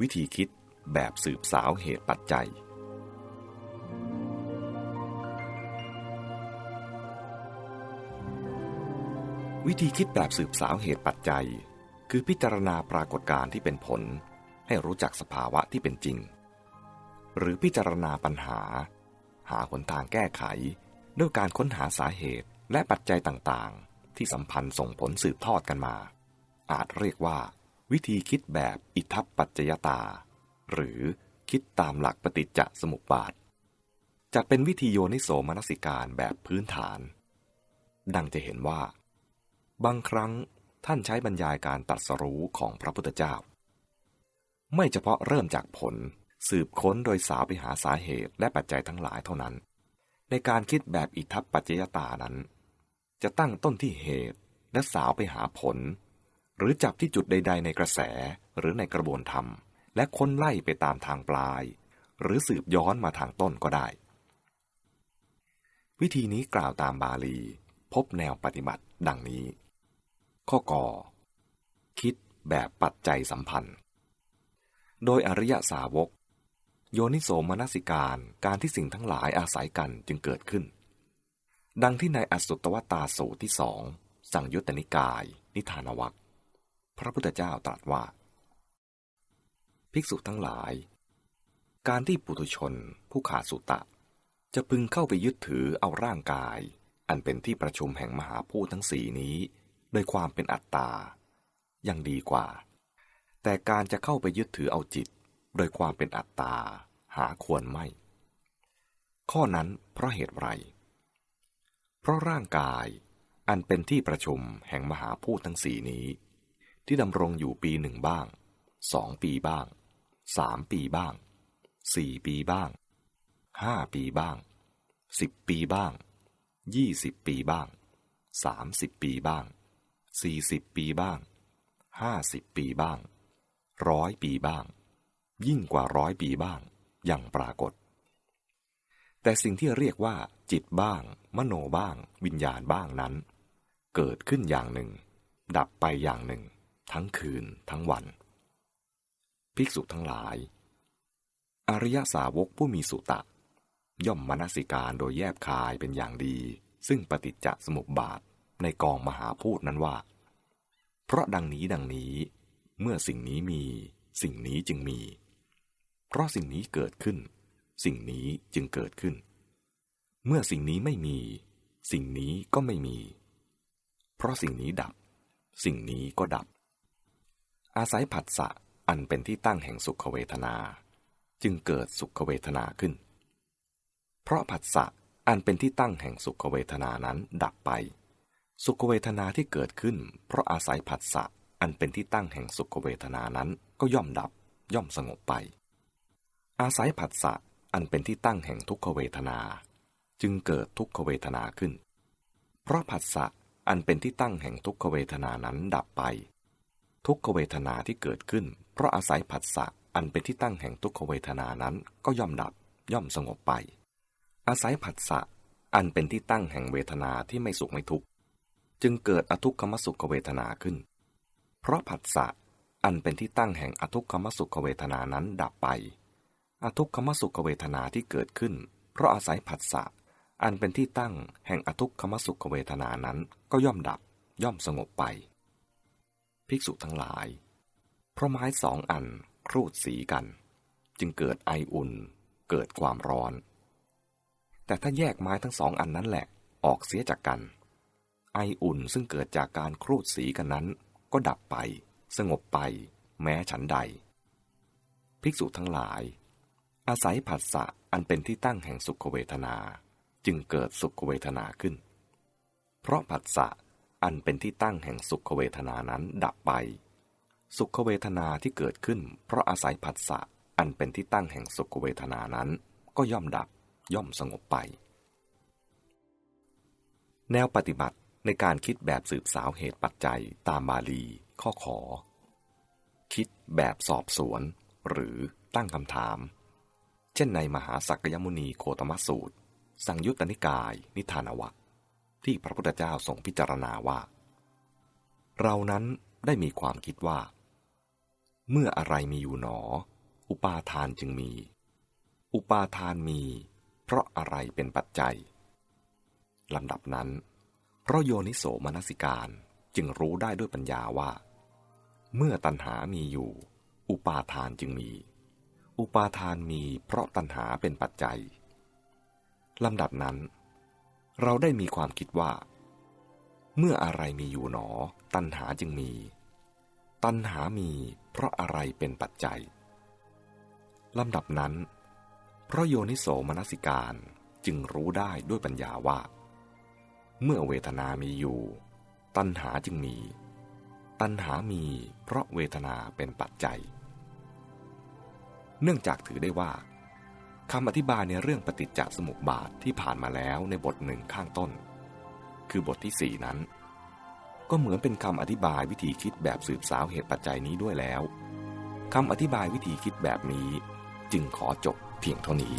วิธีคิดแบบสืบสาวเหตุปัจจัย วิธีคิดแบบสืบสาวเหตุปัจจัย คือพิจารณาปรากฏการณ์ที่เป็นผล ให้รู้จักสภาวะที่เป็นจริง หรือพิจารณาปัญหา หาหนทางแก้ไข ด้วยการค้นหาสาเหตุและปัจจัยต่างๆ ที่สัมพันธ์ส่งผลสืบทอดกันมา อาจเรียกว่า วิธีคิดแบบอิทัปปัจจยตา หรือคิดตามหลักปฏิจจสมุปบาท จะเป็นวิธีโยนิโสมนสิการแบบพื้นฐาน ดังจะเห็นว่า บางครั้งท่านใช้บรรยายการตัดสรู้ของพระพุทธเจ้า ไม่เฉพาะเริ่มจากผลสืบค้นโดยสาวไปหาสาเหตุและปัจจัยทั้งหลายเท่านั้น ในการคิดแบบอิทัปปัจจยตานั้น จะตั้งต้นที่เหตุและสาวไปหาผล หรือจับที่จุดใด ๆ ในกระแสหรือในกระบวนธรรม และค้นไล่ไปตามทางปลาย หรือสืบย้อนมาทางต้นก็ได้ วิธีนี้กล่าวตามบาลี พบแนวปฏิบัติดังนี้ ข้อกอคิดแบบปัจจัยสัมพันธ์ โดยอริยสาวก โยนิโสมนสิการการที่สิ่งทั้งหลายอาศัยกันจึงเกิดขึ้น ดังที่ในอสุตตวตาสูตรที่สอง สั่งยุตตนิกาย นิทานวัค ระพุทธเจ้าตรัสว่า ภิกษุทั้งหลาย การที่ปุถุชนผู้ขาดสุตะ จะพึงเข้าไปยึดถือเอาร่างกาย อันเป็นที่ประชุมแห่งมหาพูดทั้งสี่นี้ โดยความเป็นอัตตายังดีกว่า แต่การจะเข้าไปยึดถือเอาจิต โดยความเป็นอัตตาหาควรไม่ ข้อนั้นเพราะเหตุไร เพราะร่างกายอันเป็นที่ประชุมแห่งมหาพูดทั้งสี่นี้ ที่ดำรงอยู่ปีหนึ่งบ้างสองปีบ้างสามปีบ้างสี่ปีบ้างห้าปีบ้างสิบปีบ้างยี่สิบปีบ้างสามสิบปีบ้างสี่สิบปีบ้างห้าสิบปีบ้างร้อยปีบ้าง ยิ่งกว่าร้อยปีบ้างอย่างปรากฏ แต่สิ่งที่เรียกว่า จิตบ้าง มโนบ้าง วิญญาณบ้างนั้น เกิดขึ้นอย่างหนึ่ง ดับไปอย่างหนึ่ง ทั้งคืนทั้งวัน ภิกษุทั้งหลาย อริยสาวกผู้มีสุตะ ย่อมมนสิการโดยแยบคายเป็นอย่างดี ซึ่งปฏิจจสมุปบาทในกองมหาพูดนั้นว่า เพราะดังนี้ดังนี้เมื่อสิ่งนี้มี สิ่งนี้จึงมี เพราะสิ่งนี้เกิดขึ้น สิ่งนี้จึงเกิดขึ้น เมื่อสิ่งนี้ไม่มี สิ่งนี้ก็ไม่มี เพราะสิ่งนี้ดับ สิ่งนี้ก็ดับ อาศัยผัสสะอันเป็นที่ตั้งแห่งสุขเวทนา จึงเกิดสุขเวทนาขึ้น เพราะผัสสะอันเป็นที่ตั้งแห่งสุขเวทนานั้นดับไป สุขเวทนาที่เกิดขึ้น เพราะอาศัยผัสสะอันเป็นที่ตั้งแห่งสุขเวทนานั้นก็ย่อมดับ ย่อมสงบไป อาศัยผัสสะอันเป็นที่ตั้งแห่งทุกขเวทนา จึงเกิดทุกขเวทนาขึ้น เพราะผัสสะอันเป็นที่ตั้งแห่งทุกขเวทนานั้นดับไป ทุกขเวทนาที่เกิดขึ้น เพราะอาศัยผัสสะอันเป็นที่ตั้งแห่งทุกขเวทนานั้นก็ย่อมดับย่อมสงบไป อาศัยผัสสะอันเป็นที่ตั้งแห่งเวทนาที่ไม่สุขไม่ทุกข์จึงเกิดอทุกขมสุขเวทนาขึ้น เพราะผัสสะอันเป็นที่ตั้งแห่งอทุกขมสุขเวทนานั้นดับไป อทุกขมสุขเวทนาที่เกิดขึ้น เพราะอาศัยผัสสะอันเป็นที่ตั้งแห่งอทุกขมสุขเวทนานั้นก็ย่อมดับย่อมสงบไป ภิกษุทั้งหลาย เพราะไม้สองอันครูดสีกัน จึงเกิดไออุ่น เกิดความร้อน แต่ถ้าแยกไม้ทั้งสองอันนั้นแหละออกเสียจากกัน ไออุ่นซึ่งเกิดจากการครูดสีกันนั้น ก็ดับไป สงบไป แม้ฉันใด ภิกษุทั้งหลาย อาศัยผัสสะอันเป็นที่ตั้งแห่งสุขเวทนา จึงเกิดสุขเวทนาขึ้น เพราะผัสสะ อันเป็นที่ตั้งแห่งสุขเวทนานั้นดับไป สุขเวทนาที่เกิดขึ้น เพราะอาศัยผัสสะอันเป็นที่ตั้งแห่งสุขเวทนานั้น ก็ย่อมดับย่อมสงบไป แนวปฏิบัติในการคิดแบบสืบสาวเหตุปัจจัยตามบาลี ข้อขอ คิดแบบสอบสวน หรือตั้งคำถาม เช่นในมหาสักยมุนีโคตมสูตร สังยุตตนิกาย นิทานวัค ที่พระพุทธเจ้าทรงพิจารณาว่า เรานั้นได้มีความคิดว่า เมื่ออะไรมีอยู่หนอ อุปาทานจึงมี อุปาทานมี เพราะอะไรเป็นปัจจัยลำดับนั้น เพราะโยนิโสมนสิการจึงรู้ได้ด้วยปัญญาว่า เมื่อตัณหามีอยู่ อุปาทานจึงมี อุปาทานมีเพราะตัณหาเป็นปัจจัยลำดับนั้น เราได้มีความคิดว่า เมื่ออะไรมีอยู่หนอ ตัณหาจึงมี ตัณหามีเพราะอะไรเป็นปัจจัยลำดับนั้น เพราะโยนิโสมนสิการจึงรู้ได้ด้วยปัญญาว่า เมื่อเวทนามีอยู่ ตัณหาจึงมี ตัณหามีเพราะเวทนาเป็นปัจจัย เนื่องจากถือได้ว่า คำอธิบายในเรื่องปฏิจจสมุปบาทที่ผ่านมาแล้วในบทหนึ่งข้างต้น คือบทที่สี่นั้น ก็เหมือนเป็นคำอธิบายวิธีคิดแบบสืบสาวเหตุปัจจัยนี้ด้วยแล้วคำอธิบายวิธีคิดแบบนี้ จึงขอจบเพียงเท่านี้